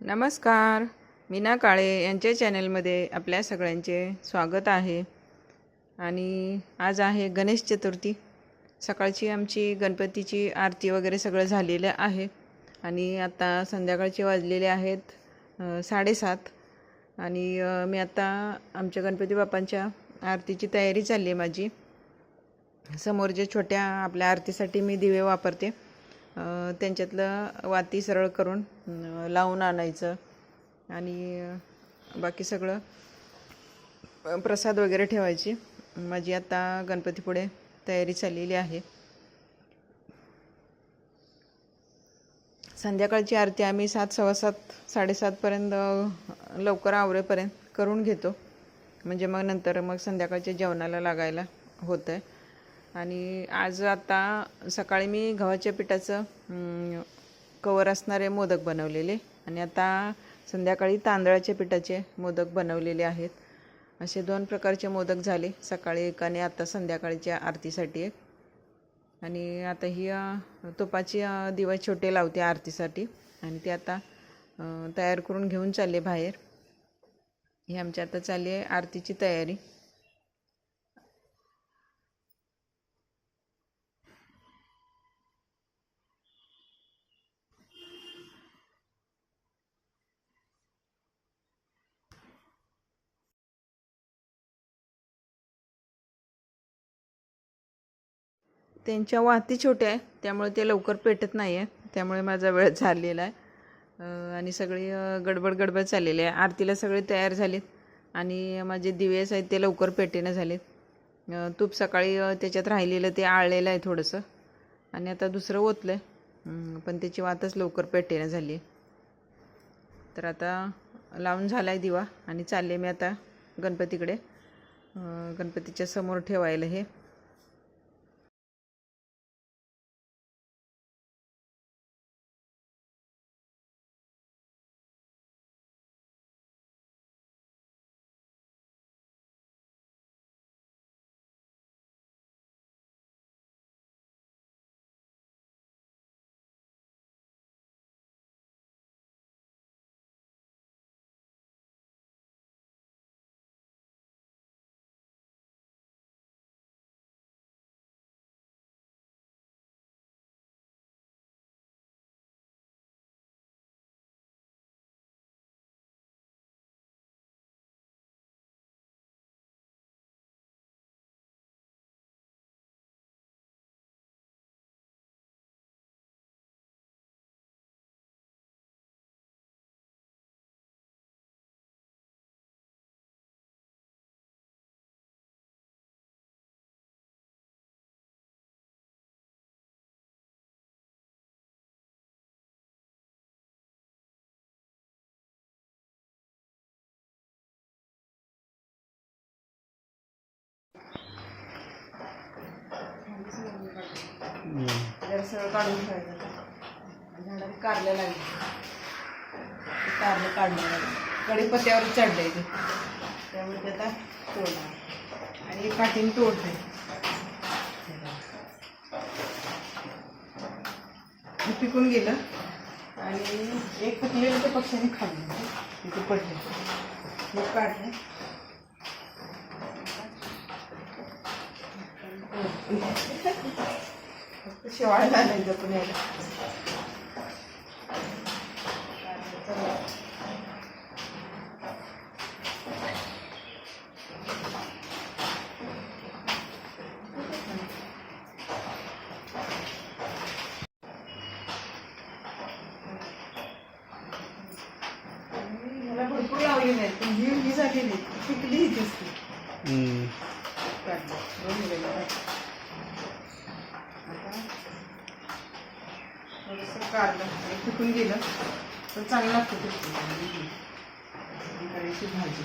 नमस्कार. मीना काळे यांच्या चॅनलमध्ये आपल्या सगळ्यांचे स्वागत आहे. आणि आज आहे गणेश चतुर्थी. सकाळची आमची गणपतीची आरती वगैरे सगळं झालेलं आहे. आणि आता संध्याकाळचे वाजलेले आहेत साडेसात. आणि मी आता आमच्या गणपती बाप्पांच्या आरतीची तयारी चालली आहे माझी. समोर जे छोट्या आपल्या आरतीसाठी मी दिवे वापरते. त्यांच्यातलं वाती सरळ करून लावून आणायचं. आणि बाकी सगळं प्रसाद वगैरे ठेवायची. माझी आता गणपतीपुढे तयारी चाललेली आहे. संध्याकाळची आरती आम्ही सात सव्वा सात साडेसातपर्यंत लवकर आवरेपर्यंत करून घेतो. म्हणजे मग नंतर मग संध्याकाळच्या जेवणाला लागायला होतं आहे आणि आज आता सकाळी मी गव्हाच्या पिठाचं कवर असणारे मोदक बनवलेले. आणि आता संध्याकाळी तांदळाच्या पिठाचे मोदक बनवलेले आहेत. असे दोन प्रकारचे मोदक झाले. सकाळी एक आणि आता संध्याकाळच्या आरतीसाठी एक. आणि आता ही तुपाची दिवा छोटे लावते आरतीसाठी. आणि ते आता तयार करून घेऊन चालले बाहेर. ही आमची आता चालली आहे आरतीची तयारी. त्यांच्या वाती छोट्या आहे त्यामुळे ते लवकर पेटत नाही आहे त्यामुळे माझा वेळ झालेला आहे. आणि सगळी गडबड गडबड चाललेली आहे. आरतीला सगळे तयार झालेत आणि माझे दिवेस आहेत ते लवकर पेटेनं झालेत. तूप सकाळी त्याच्यात राहिलेलं ते आळलेलं आहे थोडंसं. आणि आता दुसरं ओतलं आहे पण त्याची वातच लवकर पेटेनं झाली आहे. तर आता लावून झाला आहे दिवा आणि चालले मी आता गणपतीकडे. गणपतीच्या समोर ठेवायला हे. जरा सगळं काढून ठेवायचं झाडाला कारलं लागले कारलं काढलं लागलं कढीपत्त्यावर चढलंय ते. त्यामुळे ते आता तोडणार. आणि काठीने तोडते पिकून गेलं. आणि एक पिकलेलं ते पक्ष्याने खाल्लं. तिथे पडलं. हे काढलं. फक्त नाही जपून यायला मला भरपूर लावलेली नाही पण ही ही झालेली पिकली ही दिसते काढलं दोन वेळेला काढलं. आता थोडंसं काढलं. आणि गेलं. तर चांगलं लागतं करायची भाजी.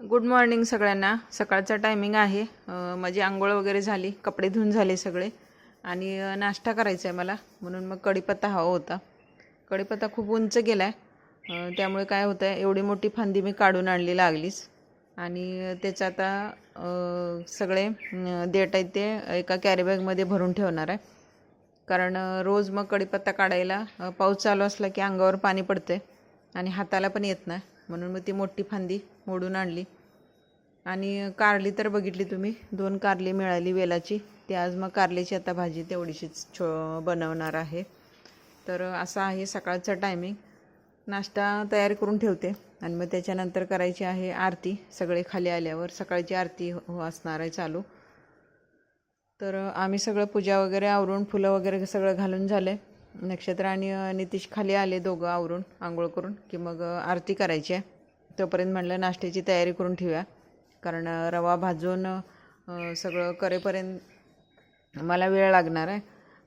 गुड मॉर्निंग सगळ्यांना. सकाळचा टायमिंग आहे. माझी आंघोळ वगैरे झाली. कपडे धुवून झाले सगळे. आणि नाश्ता करायचा आहे मला. म्हणून मग कढीपत्ता हवा होता. कढीपत्ता खूप उंच गेला आहे त्यामुळे काय होतं आहे एवढी मोठी फांदी मी काढून आणली लागलीच. आणि त्याचं आता सगळे देट देठ आहेत ते एका कॅरीबॅगमध्ये भरून ठेवणार आहे. कारण रोज मग कढीपत्ता काढायला पाऊस चालू असला की अंगावर पाणी पडते आणि हाताला पण येत नाही. म्हणून मग ती मोठी फांदी मोडून आणली. आणि कारली तर बघितली तुम्ही दोन कारली मिळाली वेलाची. ती आज मग कारलीची आता भाजी तेवढीशीच छो बनवणार आहे. तर असं आहे सकाळचं टायमिंग नाश्ता तयार करून ठेवते. आणि मग त्याच्यानंतर करायची आहे आरती सगळे खाली आल्यावर. सकाळची आरती हो, हो असणार आहे चालू. तर आम्ही सगळं पूजा वगैरे आवरून फुलं वगैरे सगळं घालून झालं आहे नक्षत्र आणि नितीश खाली आले दोघं आवरून आंघोळ करून की मग आरती करायची आहे. तोपर्यंत म्हणलं नाश्त्याची तयारी करून ठेवूया. कारण रवा भाजून सगळं करेपर्यंत मला वेळ लागणार आहे.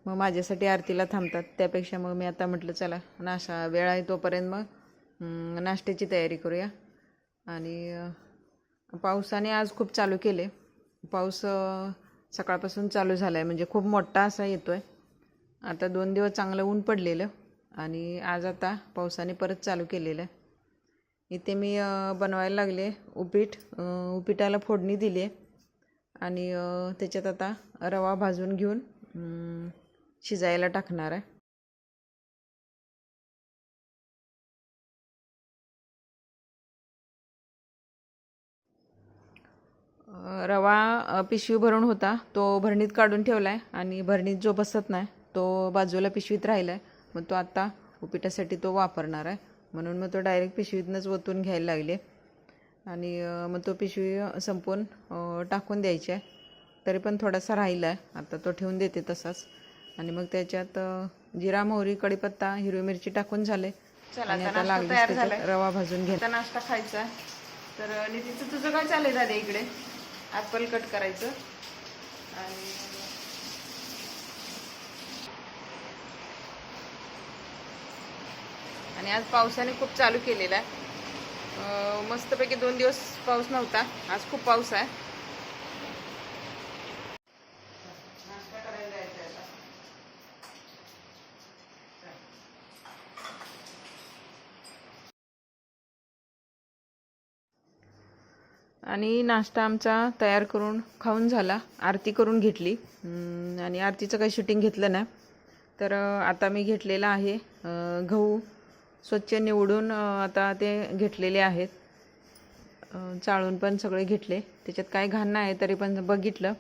मग माझ्यासाठी आरतीला थांबतात. त्यापेक्षा मग मी आता म्हटलं चला नाशा वेळ आहे तोपर्यंत मग नाश्त्याची तयारी करूया. आणि पावसाने आज खूप चालू केले. पाऊस सकाळपासून चालू झाला आहे म्हणजे खूप मोठा असा येतो आहे आता दोन दिवस चांगलं ऊन पडलेलं आणि आज आता पावसाने परत चालू केलेलं. आहे इथे मी बनवायला लागले उपीट. अ, उपिटाला फोडणी दिली आहे आणि त्याच्यात आता रवा भाजून घेऊन शिजायला टाकणार आहे. रवा पिशवी भरून होता. तो भरणीत काढून ठेवला आहे आणि भरणीत जो बसत नाही तो बाजूला पिशवीत राहिला आहे मग तो आता उपिटासाठी तो वापरणार आहे. म्हणून मग तो डायरेक्ट पिशवीतनंच ओतून घ्यायला लागले. आणि मग तो पिशवी संपवून अ, टाकून द्यायची आहे. तरी पण थोडासा राहिला आहे आता तो ठेवून देते तसाच. आणि मग त्याच्यात जिरा मोहरी कढीपत्ता हिरवी मिरची टाकून झाले. आणि आता रवा भाजून घे नाश्ता खायचा तर नितीचं तुझं काय चाललंय दादा इकडे? ॲपल कट करायचं. आणि आणि आज पावसाने खूप चालू केलेला आहे. मस्तपैकी दोन दिवस पाऊस नव्हता. आज खूप पाऊस आहे नाश्ता करायला जायचं आहे आता. आणि नाश्ता आमचा तयार करून खाऊन झाला. आरती करून घेतली. आणि आरतीचं काही शूटिंग घेतलं नाही. तर आता मी घेतलेलं आहे गहू स्वच्छ निवडून आता ते घेतलेले आहेत. चाळून पण सगळे घेतले. त्याच्यात काय घाण नाही आहे तरी पण बघितलं.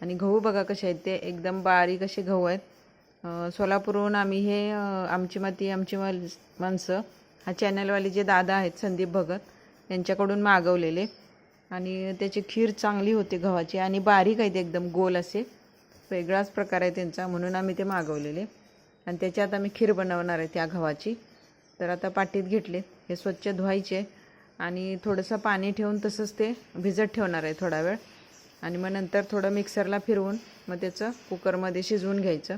आणि गहू बघा कसे आहेत ते. एकदम बारीक असे गहू आहेत. सोलापूरहून आम्ही हे आमची माती आमची माणसं हा चॅनलवाले जे दादा आहेत संदीप भगत यांच्याकडून मागवलेले. आणि त्याची खीर चांगली होते गव्हाची आणि बारीक आहेत एकदम गोल असे. वेगळाच प्रकार आहे त्यांचा म्हणून आम्ही ते मागवलेले. आणि त्याच्यात आम्ही खीर बनवणार आहे त्या गव्हाची. तर आता पाटीत घेतले. हे स्वच्छ धुवायचे आणि थोडंसं पाणी ठेवून तसंच ते भिजत ठेवणार आहे थोडा वेळ. आणि मग नंतर थोडं मिक्सरला फिरवून मग त्याचं कुकरमध्ये शिजवून घ्यायचं.